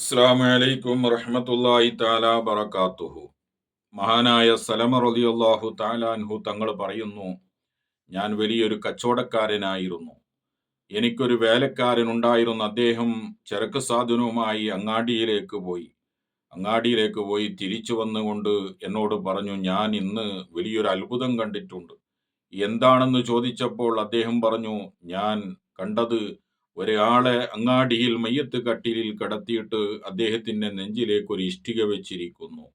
അസ്സാം വലൈക്കും വറഹമത്തല്ലാഹി താല ബറക്കാത്തുഹു മഹാനായ സലമ റളിയല്ലാഹു താലാൻഹു തങ്ങൾ പറയുന്നു ഞാൻ വലിയൊരു കച്ചവടക്കാരനായിരുന്നു. എനിക്കൊരു വേലക്കാരൻ ഉണ്ടായിരുന്ന. അദ്ദേഹം ചരക്ക് സാധനവുമായി അങ്ങാടിയിലേക്ക് പോയി. അങ്ങാടിയിലേക്ക് പോയി തിരിച്ചു വന്നുകൊണ്ട് എന്നോട് പറഞ്ഞു ഞാൻ ഇന്ന് വലിയൊരു അത്ഭുതം കണ്ടിട്ടുണ്ട്. എന്താണെന്ന് ചോദിച്ചപ്പോൾ അദ്ദേഹം പറഞ്ഞു ഞാൻ കണ്ടത് ഒരാളെ അങ്ങാടിയിൽ മയ്യത്ത് കട്ടിലിൽ കടത്തിയിട്ട് അദ്ദേഹത്തിന്റെ നെഞ്ചിലേക്ക് ഒരു ഇഷ്ടിക വെച്ചിരിക്കുന്നു.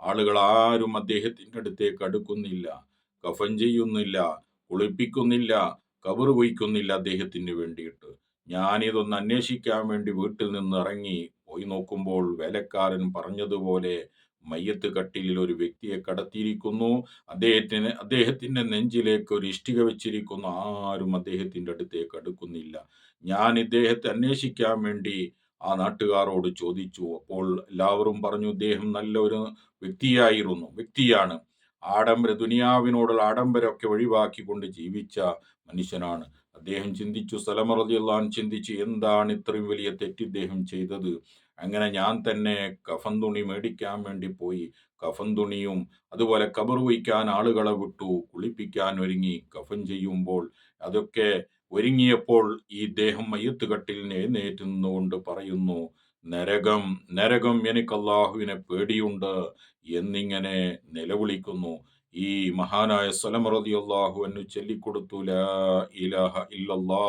ആളുകൾ ആരും അദ്ദേഹത്തിന്റെ അടുത്തേക്ക് അടുക്കുന്നില്ല. കഫൻ ചെയ്യുന്നില്ല കുളിപ്പിക്കുന്നില്ല കബർ കുയിക്കുന്നില്ല അദ്ദേഹത്തിന് വേണ്ടിയിട്ട്. ഞാനിതൊന്ന് അന്വേഷിക്കാൻ വേണ്ടി വീട്ടിൽ നിന്ന് ഇറങ്ങി പോയി നോക്കുമ്പോൾ വേലക്കാരൻ പറഞ്ഞതുപോലെ മയ്യത്ത് കട്ടിലിൽ ഒരു വ്യക്തിയെ കടത്തിയിരിക്കുന്നു. അദ്ദേഹത്തിന് അദ്ദേഹത്തിന്റെ നെഞ്ചിലേക്ക് ഒരു ഇഷ്ടിക വെച്ചിരിക്കുന്നു. ആരും അദ്ദേഹത്തിന്റെ അടുത്തേക്ക് അടുക്കുന്നില്ല. ഞാൻ ഇദ്ദേഹത്തെ അന്വേഷിക്കാൻ വേണ്ടി ആ നാട്ടുകാരോട് ചോദിച്ചു. അപ്പോൾ എല്ലാവരും പറഞ്ഞു ഇദ്ദേഹം നല്ലൊരു വ്യക്തിയായിരുന്നു വ്യക്തിയാണ്. ആഡംബര ദുനിയാവിനോടുള്ള ആഡംബരമൊക്കെ ഒഴിവാക്കിക്കൊണ്ട് ജീവിച്ച മനുഷ്യനാണ്. അദ്ദേഹം ചിന്തിച്ചു സലമറതിയെല്ലാം ചിന്തിച്ചു എന്താണ് ഇത്രയും വലിയ തെറ്റ് ഇദ്ദേഹം ചെയ്തത്? അങ്ങനെ ഞാൻ തന്നെ കഫൻ തുണി മേടിക്കാൻ വേണ്ടി പോയി കഫൻ തുണിയും അതുപോലെ കബർ വയ്ക്കാൻ ആളുകളെ വിട്ടു കുളിപ്പിക്കാൻ ഒരുങ്ങി കഫൻ ചെയ്യുമ്പോൾ അതൊക്കെ ഒരുങ്ങിയപ്പോൾ ഈ ദേഹം മയ്യത്ത് കട്ടിൽ എഴുന്നേറ്റ് പറയുന്നു നരകം നരകം എനിക്ക് അള്ളാഹുവിനെ പേടിയുണ്ട് എന്നിങ്ങനെ നിലവിളിക്കുന്നു. ഈ മഹാനായ സ്വലമറതി അള്ളാഹു എന്നു ചൊല്ലിക്കൊടുത്തു ഇലാഹ ഇല്ലല്ലാ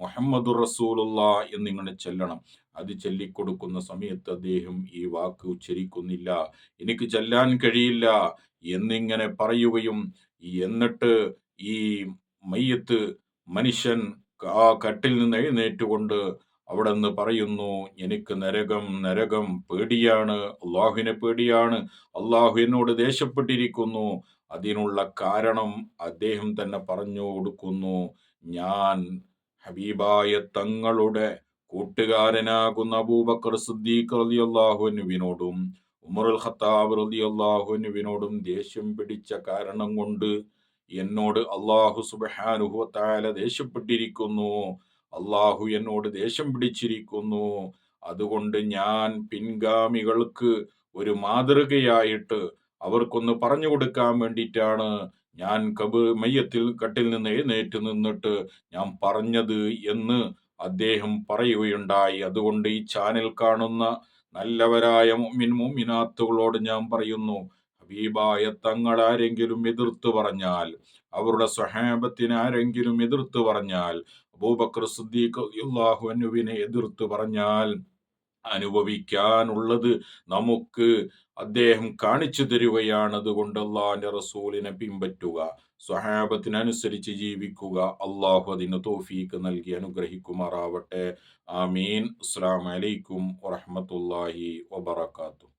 മുഹമ്മദ് റസൂലുള്ള എന്നിങ്ങനെ ചെല്ലണം. അത് ചൊല്ലിക്കൊടുക്കുന്ന സമയത്ത് അദ്ദേഹം ഈ വാക്ക് ഉച്ചരിക്കുന്നില്ല. എനിക്ക് ചെല്ലാൻ കഴിയില്ല എന്നിങ്ങനെ പറയുകയും എന്നിട്ട് ഈ മയ്യത്ത് മനുഷ്യൻ ആ കട്ടിൽ നിന്ന് എഴുന്നേറ്റുകൊണ്ട് അവിടെ നിന്ന് പറയുന്നു എനിക്ക് നരകം നരകം പേടിയാണ് അള്ളാഹുവിനെ പേടിയാണ്. അള്ളാഹു എന്നോട് ദേഷ്യപ്പെട്ടിരിക്കുന്നു. അതിനുള്ള കാരണം അദ്ദേഹം തന്നെ പറഞ്ഞു കൊടുക്കുന്നു. ഞാൻ ഹബീബായ തങ്ങളുടെ കൂട്ടുകാരനാകുന്ന അബൂബക്കർ സിദ്ദീഖ് റളിയല്ലാഹുവിനോടും ഉമറുൽ ഖത്താബ് അള്ളാഹുനുവിനോടും ദേഷ്യം പിടിച്ച കാരണം കൊണ്ട് എന്നോട് അള്ളാഹു സുബാനുഹുവത്തായ ദേഷ്യപ്പെട്ടിരിക്കുന്നു. അള്ളാഹു എന്നോട് ദേഷ്യം പിടിച്ചിരിക്കുന്നു. അതുകൊണ്ട് ഞാൻ പിൻഗാമികൾക്ക് ഒരു മാതൃകയായിട്ട് അവർക്കൊന്ന് പറഞ്ഞു കൊടുക്കാൻ വേണ്ടിയിട്ടാണ് ഞാൻ കബ് മയ്യത്തിൽ കട്ടിൽ നിന്ന് എഴുന്നേറ്റ് നിന്നിട്ട് ഞാൻ പറഞ്ഞത് എന്ന് അദ്ദേഹം പറയുകയുണ്ടായി. അതുകൊണ്ട് ഈ ചാനൽ കാണുന്ന നല്ലവരായ മുമിൻ മുമിനാത്തുകളോട് ഞാൻ പറയുന്നു ഹബീബായ തങ്ങൾ ആരെങ്കിലും എതിർത്തു പറഞ്ഞാൽ അവരുടെ സ്വഹാബത്തിന് ആരെങ്കിലും എതിർത്തു പറഞ്ഞാൽ അബൂബക്കർ സുദ്ദീഖ് അള്ളാഹു അനുവിനെ എതിർത്തു പറഞ്ഞാൽ അനുഭവിക്കാനുള്ളത് നമുക്ക് അദ്ദേഹം കാണിച്ചു തരികയാണ്. അതുകൊണ്ട് അള്ളാഹിന്റെ റസൂലിനെ പിൻപറ്റുക സ്വഹാബത്തിനനുസരിച്ച് ജീവിക്കുക. അള്ളാഹു അതിന് തോഫീക്ക് നൽകി അനുഗ്രഹിക്കുമാറാവട്ടെ. ആമീൻ. അസ്സാം വലൈക്കും വറഹമത്തല്ലാഹി വബർക്കാത്തു